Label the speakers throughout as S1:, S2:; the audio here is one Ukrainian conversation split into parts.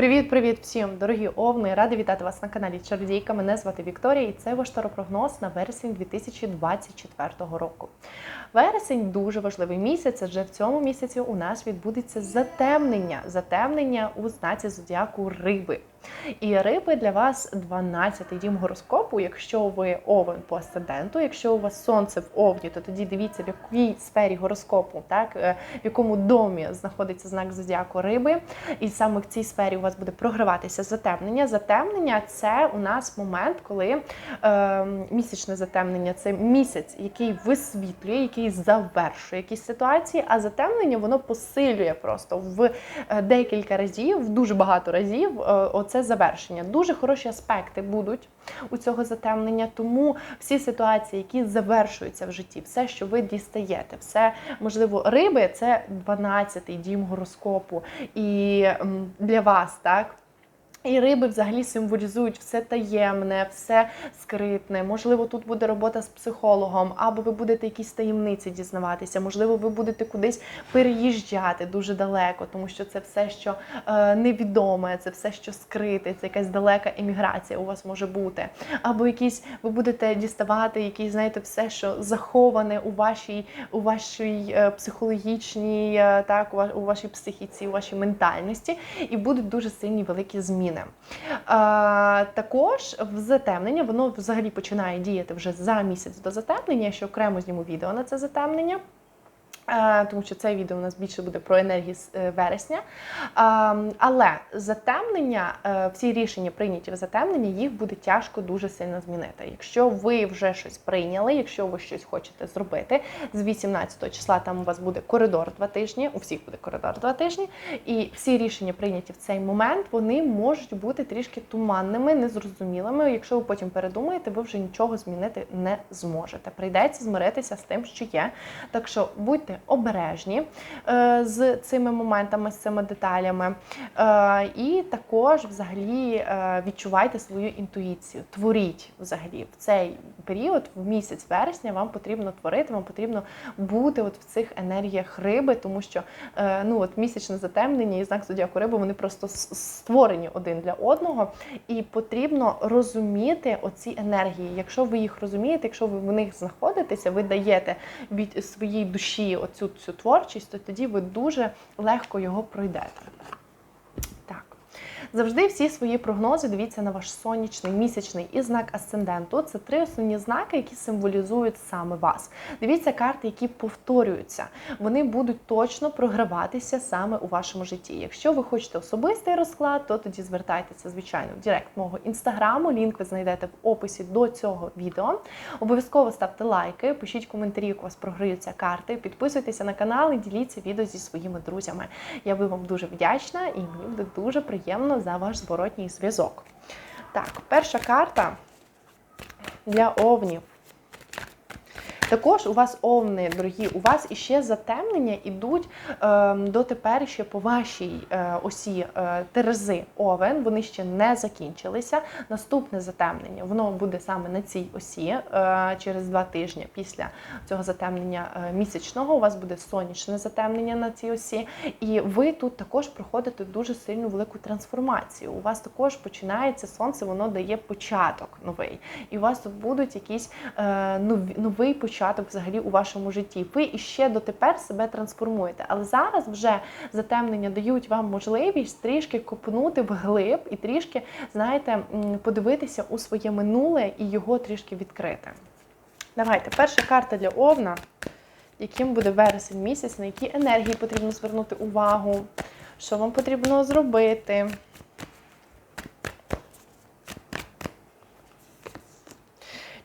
S1: Привіт-привіт всім, дорогі овни! Рада вітати вас на каналі Чародійка. Мене звати Вікторія і це ваш таропрогноз на вересень 2024 року. Вересень дуже важливий місяць, адже в цьому місяці у нас відбудеться затемнення. Затемнення у знаці зодіаку риби. І риби для вас 12-й дім гороскопу. Якщо ви овен по асценденту, якщо у вас сонце в овні, то тоді дивіться, в якій сфері гороскопу, так е, в якому домі знаходиться знак зодіаку риби. І саме в цій сфері у вас буде програватися затемнення. Затемнення це у нас момент, коли е, місячне затемнення це місяць, який висвітлює, який завершує якісь ситуації, а затемнення воно посилює просто в е, декілька разів, в дуже багато разів. Е, оце завершення. Дуже хороші аспекти будуть у цього затемнення, тому всі ситуації, які завершуються в житті, все, що ви дістаєте, все можливо, риби це 12-й дім гороскопу. І для вас, так. І риби взагалі символізують все таємне, все скритне. Можливо, тут буде робота з психологом, або ви будете якісь таємниці дізнаватися. Можливо, ви будете кудись переїжджати дуже далеко, тому що це все, що е, невідоме, це все, що скрите, це якась далека еміграція у вас може бути. Або якісь ви будете діставати, якісь, знаєте, все, що заховане у вашій, у вашій е, психологічній, е, так, у вашій психіці, у вашій ментальності, і будуть дуже сильні великі зміни. А, також в затемнення воно взагалі починає діяти вже за місяць до затемнення. Я ще окремо зніму відео на це затемнення. Е, Тому що це відео у нас більше буде про енергії з е, вересня. Але затемнення, е, всі рішення прийняті в затемнення, їх буде тяжко дуже сильно змінити. Якщо ви вже щось прийняли, якщо ви щось хочете зробити, з 18 числа там у вас буде коридор два тижні, у всіх буде коридор два тижні, і всі рішення прийняті в цей момент, вони можуть бути трішки туманними, незрозумілими. Якщо ви потім передумаєте, ви вже нічого змінити не зможете. Прийдеться змиритися з тим, що є. Так що будьте обережні е, з цими моментами, з цими деталями. Е, і також взагалі е, відчувайте свою інтуїцію. Творіть взагалі в цей період, в місяць вересня, вам потрібно творити, вам потрібно бути от в цих енергіях риби, тому що ну от місячне затемнення і знак зодіаку риби вони просто створені один для одного. І потрібно розуміти оці енергії. Якщо ви їх розумієте, якщо ви в них знаходитеся, ви даєте від своїй душі оцю цю творчість, то тоді ви дуже легко його пройдете. Завжди всі свої прогнози дивіться на ваш сонячний, місячний і знак асценденту. Це три основні знаки, які символізують саме вас. Дивіться карти, які повторюються. Вони будуть точно програватися саме у вашому житті. Якщо ви хочете особистий розклад, то тоді звертайтеся, звичайно, в директ мого інстаграму. Лінк ви знайдете в описі до цього відео. Обов'язково ставте лайки, пишіть коментарі, як у вас програються карти, підписуйтеся на канал і діліться відео зі своїми друзями. Я би вам дуже вдячна і мені буде дуже приємно за ваш зворотній зв'язок. Так, перша карта для овнів. Також у вас овни, дорогі, у вас іще затемнення ідуть е, дотепер ще по вашій е, осі е, Терези Овен. Вони ще не закінчилися. Наступне затемнення воно буде саме на цій осі е, через два тижні після цього затемнення місячного. У вас буде сонячне затемнення на цій осі, і ви тут також проходите дуже сильну велику трансформацію. У вас також починається сонце, воно дає початок новий, і у вас тут будуть якісь нові, новий початок взагалі у вашому житті. Ви іще дотепер себе трансформуєте, але зараз вже затемнення дають вам можливість трішки копнути вглиб і трішки, знаєте, подивитися у своє минуле і його трішки відкрити. Давайте, перша карта для Овна. Яким буде вересень місяць, на які енергії потрібно звернути увагу, що вам потрібно зробити.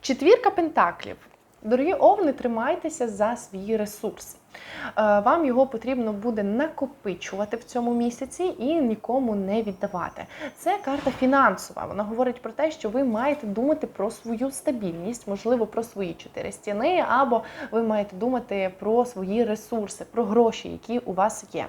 S1: Четвірка пентаклів. Дорогі овни, тримайтеся за свій ресурс. Е, Вам його потрібно буде накопичувати в цьому місяці і нікому не віддавати. Це карта фінансова. Вона говорить про те, що ви маєте думати про свою стабільність, можливо, про свої чотири стіни, або ви маєте думати про свої ресурси, про гроші, які у вас є.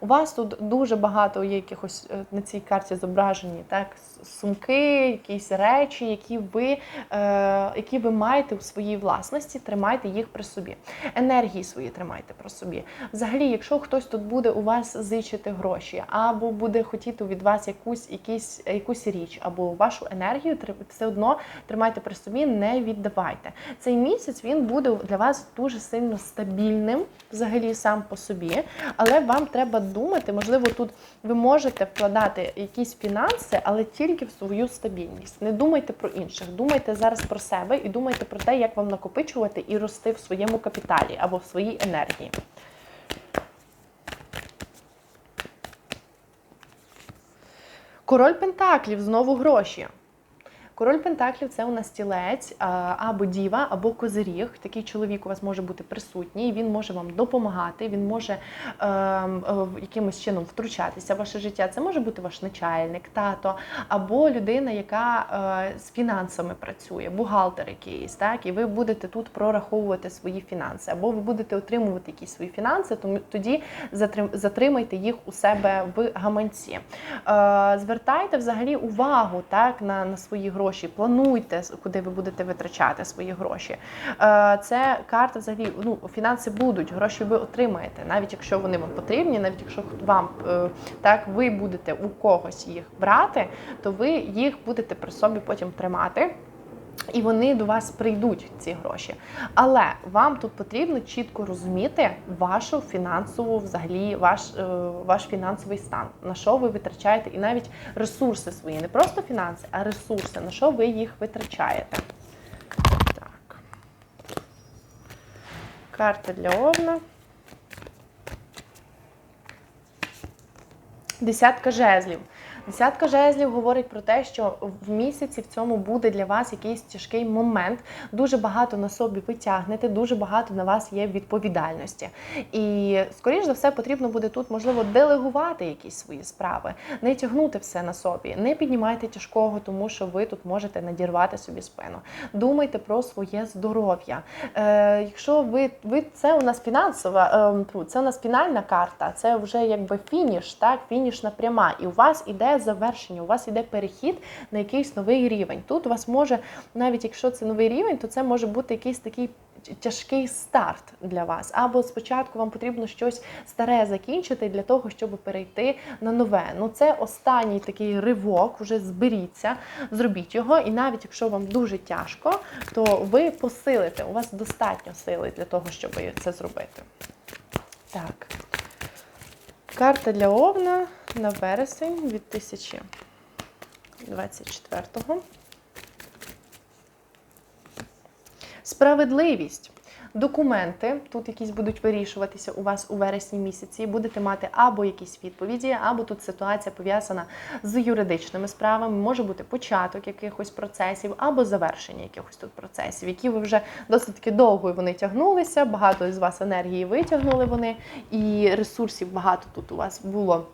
S1: У вас тут дуже багато є якихось е, на цій карті зображені так, сумки, якісь речі, які ви, е, які ви маєте у своїй власності, тримайте їх при собі. Енергії свої тримайте при собі. Взагалі, якщо хтось тут буде у вас зичити гроші, або буде хотіти від вас якусь, якісь, якусь річ, або вашу енергію, все одно тримайте при собі, не віддавайте. Цей місяць він буде для вас дуже сильно стабільним, взагалі сам по собі, але вам треба думати, можливо, тут ви можете вкладати якісь фінанси, але тільки в свою стабільність. Не думайте про інших, думайте зараз про себе і думайте про те, як вам накопичувати і рости в своєму капіталі або в своїй енергії. Король Пентаклів знову гроші. Король Пентаклів це у нас стілець або діва, або козиріг. Такий чоловік у вас може бути присутній. Він може вам допомагати, він може е, е, якимось чином втручатися в ваше життя. Це може бути ваш начальник, тато, або людина, яка е, з фінансами працює, бухгалтер якийсь, так, і ви будете тут прораховувати свої фінанси, або ви будете отримувати якісь свої фінанси, тоді затримайте їх у себе в гаманці. Е, звертайте взагалі увагу так, на, на свої гроші, плануйте, куди ви будете витрачати свої гроші. Е, Це карта взагалі, ну, фінанси будуть, гроші ви отримаєте, навіть якщо вони вам потрібні, навіть якщо вам е, так ви будете у когось їх брати, то ви їх будете при собі потім тримати. І вони до вас прийдуть, ці гроші. Але вам тут потрібно чітко розуміти вашу фінансову, взагалі, ваш, е, ваш фінансовий стан, на що ви витрачаєте, і навіть ресурси свої, не просто фінанси, а ресурси, на що ви їх витрачаєте. Так. Карта для Овна. Десятка жезлів. Десятка жезлів говорить про те, що в місяці в цьому буде для вас якийсь тяжкий момент. Дуже багато на собі ви тягнете, дуже багато на вас є відповідальності. І, скоріш за все, потрібно буде тут, можливо, делегувати якісь свої справи, не тягнути все на собі, не піднімайте тяжкого, тому що ви тут можете надірвати собі спину. Думайте про своє здоров'я. Е, якщо ви, ви це у нас фінансова, е, це у нас фінальна карта, це вже якби фініш, так, фінішна пряма, і у вас іде завершення, у вас іде перехід на якийсь новий рівень. Тут у вас може, навіть якщо це новий рівень, то це може бути якийсь такий тяжкий старт для вас. Або спочатку вам потрібно щось старе закінчити для того, щоб перейти на нове. Ну це останній такий ривок, вже зберіться, зробіть його. І навіть якщо вам дуже тяжко, то ви посилите. У вас достатньо сили для того, щоб це зробити. Так. Карта для Овна на вересень 2024-го. Справедливість. Документи тут якісь будуть вирішуватися у вас у вересні місяці. Будете мати або якісь відповіді, або тут ситуація пов'язана з юридичними справами. Може бути початок якихось процесів, або завершення якихось тут процесів, які ви вже досить таки довго вони тягнулися. Багато із вас енергії витягнули вони, і ресурсів багато тут у вас було.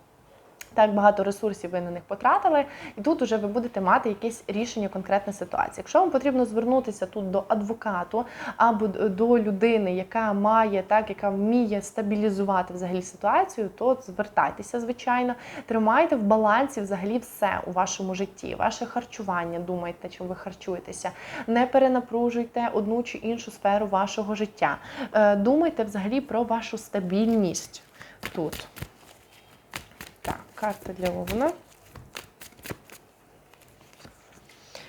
S1: Так багато ресурсів ви на них потратили, і тут уже ви будете мати якесь рішення конкретної ситуації. Якщо вам потрібно звернутися тут до адвокату або до людини, яка має так, яка вміє стабілізувати взагалі ситуацію, то звертайтеся, звичайно, тримайте в балансі взагалі все у вашому житті, ваше харчування. Думайте, чим ви харчуєтеся. Не перенапружуйте одну чи іншу сферу вашого життя. Е, Думайте взагалі про вашу стабільність тут. Так, карта для Овна.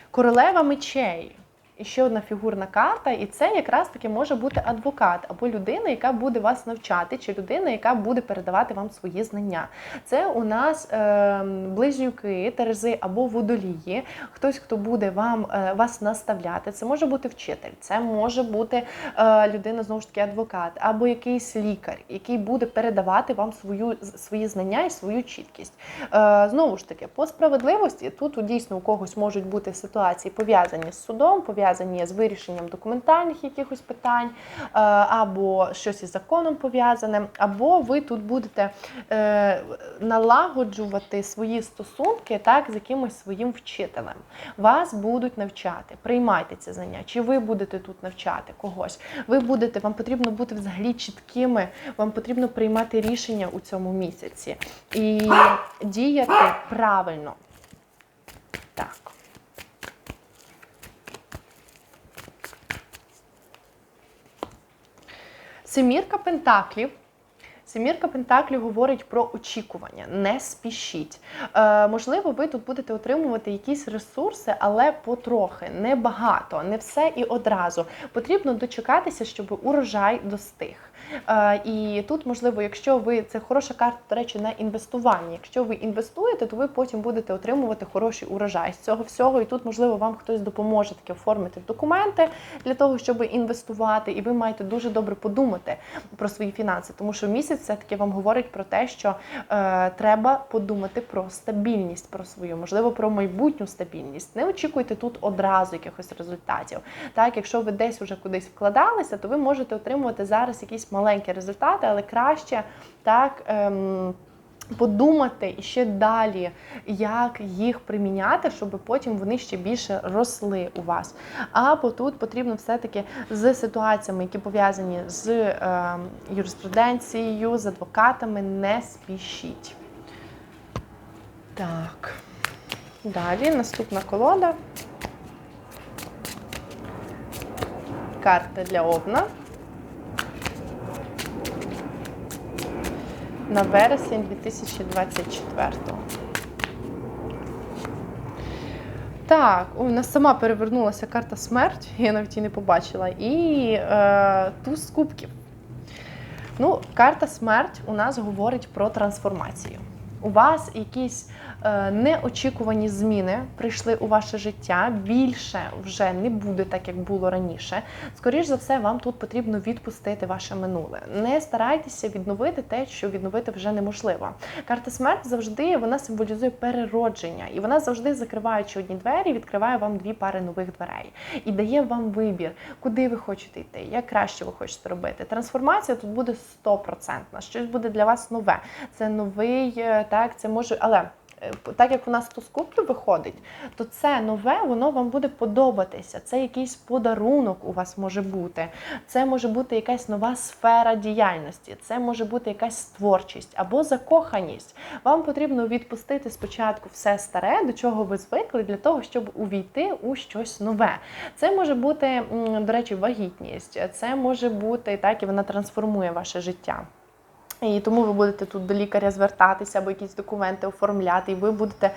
S1: Королева мечей. І ще одна фігурна карта, і це якраз таки може бути адвокат або людина, яка буде вас навчати, чи людина, яка буде передавати вам свої знання. Це у нас е, близнюки, терези або водолії, хтось, хто буде вам е, вас наставляти. Це може бути вчитель, це може бути е, людина, знову ж таки, адвокат, або якийсь лікар, який буде передавати вам свою свої знання і свою чіткість. Е, знову ж таки, по справедливості тут дійсно у когось можуть бути ситуації пов'язані з судом, пов'язані пов'язані з вирішенням документальних якихось питань, е, або щось із законом пов'язане, або ви тут будете е, налагоджувати свої стосунки так з якимось своїм вчителем. Вас будуть навчати. Приймайте ці знання. Чи ви будете тут навчати когось? Ви будете, вам потрібно бути взагалі чіткими, вам потрібно приймати рішення у цьому місяці і діяти правильно. Семірка Пентаклів. Семірка Пентаклів говорить про очікування. Не спішіть. Е, можливо, ви тут будете отримувати якісь ресурси, але потрохи, не багато, не все і одразу. Потрібно дочекатися, щоб урожай достиг. Е, і тут, можливо, якщо ви це хороша карта, до речі, на інвестування. Якщо ви інвестуєте, то ви потім будете отримувати хороший урожай з цього всього. І тут, можливо, вам хтось допоможе таки оформити документи для того, щоб інвестувати, і ви маєте дуже добре подумати про свої фінанси, тому що місяць все-таки вам говорить про те, що е, треба подумати про стабільність, про свою, можливо, про майбутню стабільність. Не очікуйте тут одразу якихось результатів. Так, якщо ви десь вже кудись вкладалися, то ви можете отримувати зараз якісь маленькі результати, але краще так. Ем, Подумати і ще далі, як їх приміняти, щоб потім вони ще більше росли у вас. Або тут потрібно все-таки з ситуаціями, які пов'язані з е, юриспруденцією, з адвокатами, не спішіть. Так. Далі наступна колода. Карта для Овна. На вересень 2024. Так, у нас сама перевернулася карта смерть, я навіть її не побачила. І е, туз кубків. Ну, карта смерть у нас говорить про трансформацію. У вас якісь е, неочікувані зміни прийшли у ваше життя. Більше вже не буде так, як було раніше. Скоріш за все, вам тут потрібно відпустити ваше минуле. Не старайтеся відновити те, що відновити вже неможливо. Карта смерть завжди вона символізує переродження, і вона завжди закриваючи одні двері, відкриває вам дві пари нових дверей і дає вам вибір, куди ви хочете йти, як краще ви хочете робити. Трансформація тут буде стопроцентна, щось буде для вас нове. Це новий е, так, це може, але. е, Так як у нас з кубків виходить, то це нове, воно вам буде подобатися. Це якийсь подарунок у вас може бути. Це може бути якась нова сфера діяльності, це може бути якась творчість або закоханість. Вам потрібно відпустити спочатку все старе, до чого ви звикли, для того, щоб увійти у щось нове. Це може бути, до речі, вагітність, це може бути так, і вона трансформує ваше життя. І тому ви будете тут до лікаря звертатися або якісь документи оформляти, і ви будете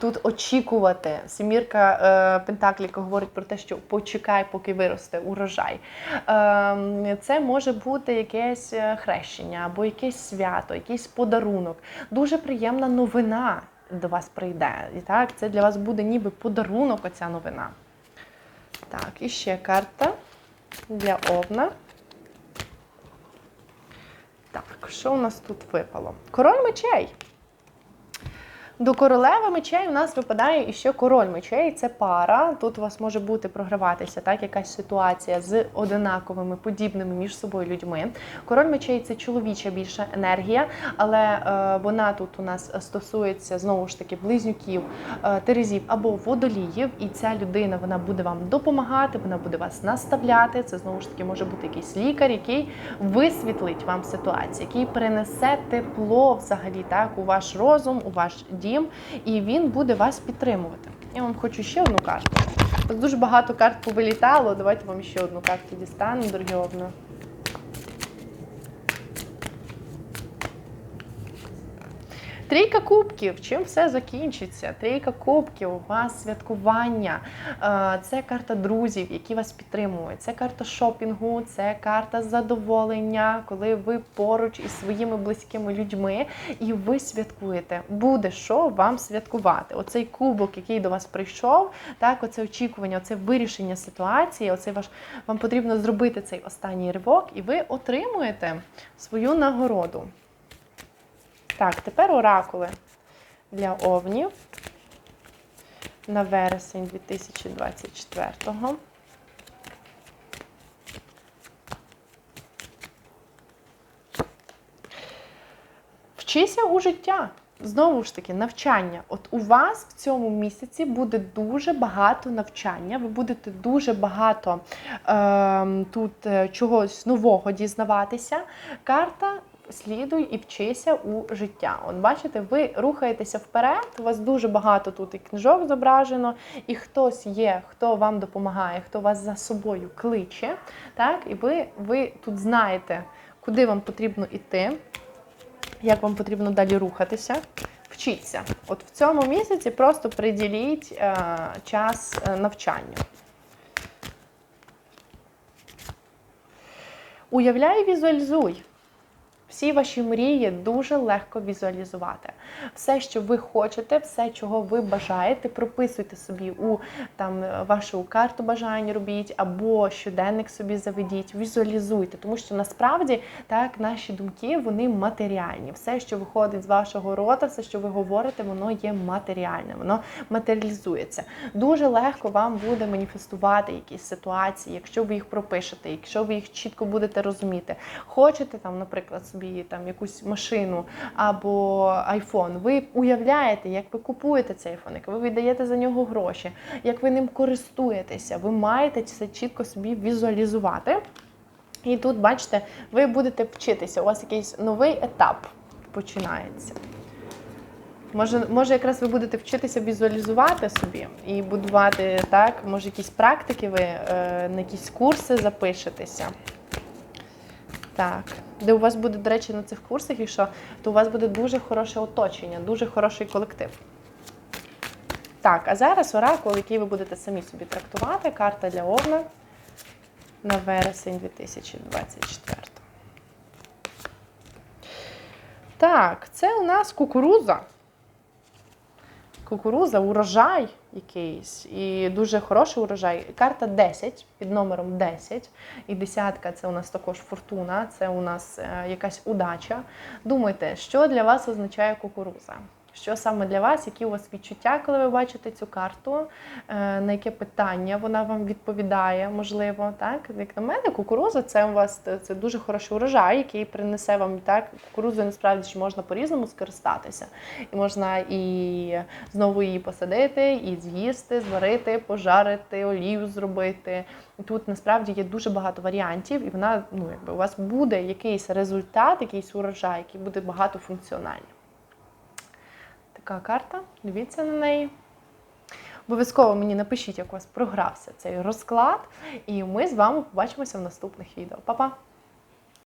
S1: тут очікувати. Сімірка е, Пентакліка говорить про те, що почекай, поки виросте урожай. Е, це може бути якесь е, хрещення або якесь свято, якийсь подарунок. Дуже приємна новина до вас прийде. І так, це для вас буде ніби подарунок, оця новина. Так, і ще карта для Овна. Так, що у нас тут випало? Король мечей. До королеви мечей у нас випадає іще король мечей. Це пара. Тут у вас може бути програватися так, якась ситуація з одинаковими, подібними між собою людьми. Король мечей це чоловіча більша енергія, але е, вона тут у нас стосується знову ж таки близнюків, е, терезів або водоліїв. І ця людина вона буде вам допомагати, вона буде вас наставляти. Це знову ж таки може бути якийсь лікар, який висвітлить вам ситуацію, який принесе тепло взагалі так у ваш розум, у ваш дім, і він буде вас підтримувати. Я вам хочу ще одну карту. Дуже багато карт повилітало. Давайте вам ще одну карту дістанемо, дорогі овно. Трійка кубків. Чим все закінчиться? Трійка кубків, у вас святкування. Е, Це карта друзів, які вас підтримують. Це карта шопінгу, це карта задоволення, коли ви поруч із своїми близькими людьми і ви святкуєте. Буде що вам святкувати. Оцей кубок, який до вас прийшов, так, оце очікування, оце вирішення ситуації. Оце ваш вам потрібно зробити цей останній ривок, і ви отримуєте свою нагороду. Так, тепер оракули для овнів на вересень 2024 -го. Вчися у життя. Знову ж таки, навчання. От у вас в цьому місяці буде дуже багато навчання, ви будете дуже багато ем, е, тут чогось нового дізнаватися. Карта слідуй і вчися у життя. От бачите, ви рухаєтеся вперед, у вас дуже багато тут і книжок зображено, і хтось є, хто вам допомагає, хто вас за собою кличе. Так, і ви, ви тут знаєте, куди вам потрібно йти як вам потрібно далі рухатися. Вчіться. От в цьому місяці просто приділіть е, час е, навчанню. Уявляй, візуалізуй. Всі ваші мрії дуже легко візуалізувати. Все, що ви хочете, все, чого ви бажаєте, прописуйте собі у там вашу карту бажань робіть, або щоденник собі заведіть, візуалізуйте, тому що насправді так наші думки вони матеріальні. Все, що виходить з вашого рота, все, що ви говорите, воно є матеріальне, воно матеріалізується. Дуже легко вам буде маніфестувати якісь ситуації, якщо ви їх пропишете, якщо ви їх чітко будете розуміти. Хочете там, наприклад, собі там якусь машину або айфон. Ви уявляєте, як ви купуєте цей айфон, як ви віддаєте за нього гроші, як ви ним користуєтеся. Ви маєте це чітко собі візуалізувати. І тут, бачите, ви будете вчитися. У вас якийсь новий етап починається. Може, може, якраз ви будете вчитися візуалізувати собі і будувати так, може, якісь практики, ви е, на якісь курси запишетеся. Так, де у вас буде, до речі, на цих курсах, якщо, то у вас буде дуже хороше оточення, дуже хороший колектив. Так, а зараз оракул, який ви будете самі собі трактувати, карта для Овна на вересень 2024. Так, це у нас кукуруза. Кукуруза, урожай якийсь. І дуже хороший урожай. Карта 10 під номером 10. І десятка це у нас також фортуна, це у нас е, якась удача. Думайте, що для вас означає кукуруза? Що саме для вас, які у вас відчуття, коли ви бачите цю карту, е, на яке питання вона вам відповідає, можливо, так? Як на мене, кукуруза це у вас це дуже хороший урожай, який принесе вам так. Кукурузою насправді ж можна по-різному скористатися. І можна і знову її посадити, і з'їсти, зварити, пожарити, олію зробити. Тут насправді є дуже багато варіантів, і вона, ну якби у вас буде якийсь результат, якийсь урожай, який буде багатофункціональним така карта. Дивіться на неї. Обов'язково мені напишіть, як у вас програвся цей розклад. І ми з вами побачимося в наступних відео. Па-па!